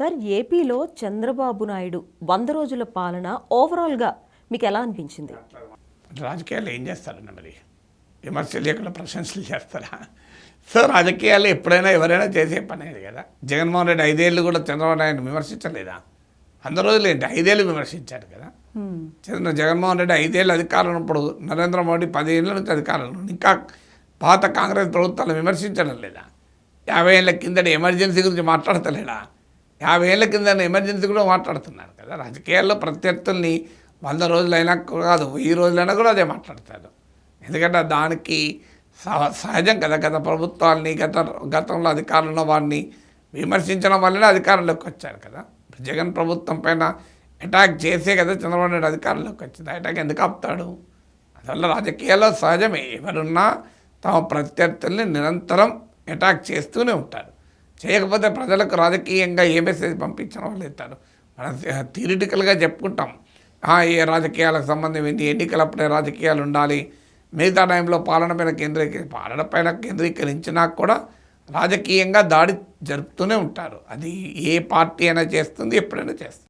Sir ఏపీలో చంద్రబాబు నాయుడు వంద రోజుల పాలన ఓవరాల్గా మీకు ఎలా అనిపించింది? రాజకీయాలు ఏం చేస్తారండి మరి? విమర్శలు లేకుండా ప్రశంసలు చేస్తారా? సో రాజకీయాలు ఎప్పుడైనా ఎవరైనా చేసే పనేది కదా. జగన్మోహన్ రెడ్డి ఐదేళ్ళు కూడా చంద్రబాబు నాయుడు విమర్శించలేదా? వంద రోజులు ఏంటి? ఐదేళ్ళు విమర్శించారు కదా. చంద్ర జగన్మోహన్ రెడ్డి ఐదేళ్ళు అధికారం ఇప్పుడు నరేంద్ర మోడీ పదిహేళ్ళ నుంచి అధికారంలో ఇంకా పాత కాంగ్రెస్ ప్రభుత్వాలు విమర్శించడం లేదా? యాభై ఏళ్ళ కిందట ఎమర్జెన్సీ గురించి మాట్లాడతలేడా? యాభై ఏళ్ళ కింద ఎమర్జెన్సీ కూడా మాట్లాడుతున్నారు కదా. రాజకీయాల్లో ప్రత్యర్థుల్ని వంద రోజులైనా కాదు వెయ్యి రోజులైనా కూడా అదే మాట్లాడతారు. ఎందుకంటే దానికి సహ- సహజం కదా గత ప్రభుత్వాల్ని గత గతంలో అధికారంలో వారిని విమర్శించడం వల్లనే అధికారంలోకి వచ్చారు కదా. జగన్ ప్రభుత్వం పైన అటాక్ చేసే కదా చంద్రబాబు నాయుడు అధికారంలోకి వచ్చింది. అటాక్ ఎందుకు ఆపుతాడు? అందువల్ల రాజకీయాల్లో సహజమే. ఎవరున్నా తమ ప్రత్యర్థుల్ని నిరంతరం అటాక్ చేస్తూనే ఉంటారు. చేయకపోతే ప్రజలకు రాజకీయంగా ఏ మెసేజ్ పంపించడం వాళ్ళు ఇస్తారు. మనం థియరిటికల్గా చెప్పుకుంటాం. ఏ రాజకీయాలకు సంబంధం ఏంటి ఎన్నికలప్పుడే రాజకీయాలు ఉండాలి. మిగతా టైంలో పాలన పైన కేంద్రీకరి పాలన పైన కేంద్రీకరించినా కూడా రాజకీయంగా దాడి జరుపుతూనే ఉంటారు. అది ఏ పార్టీ అయినా చేస్తుంది ఎప్పుడైనా చేస్తుంది.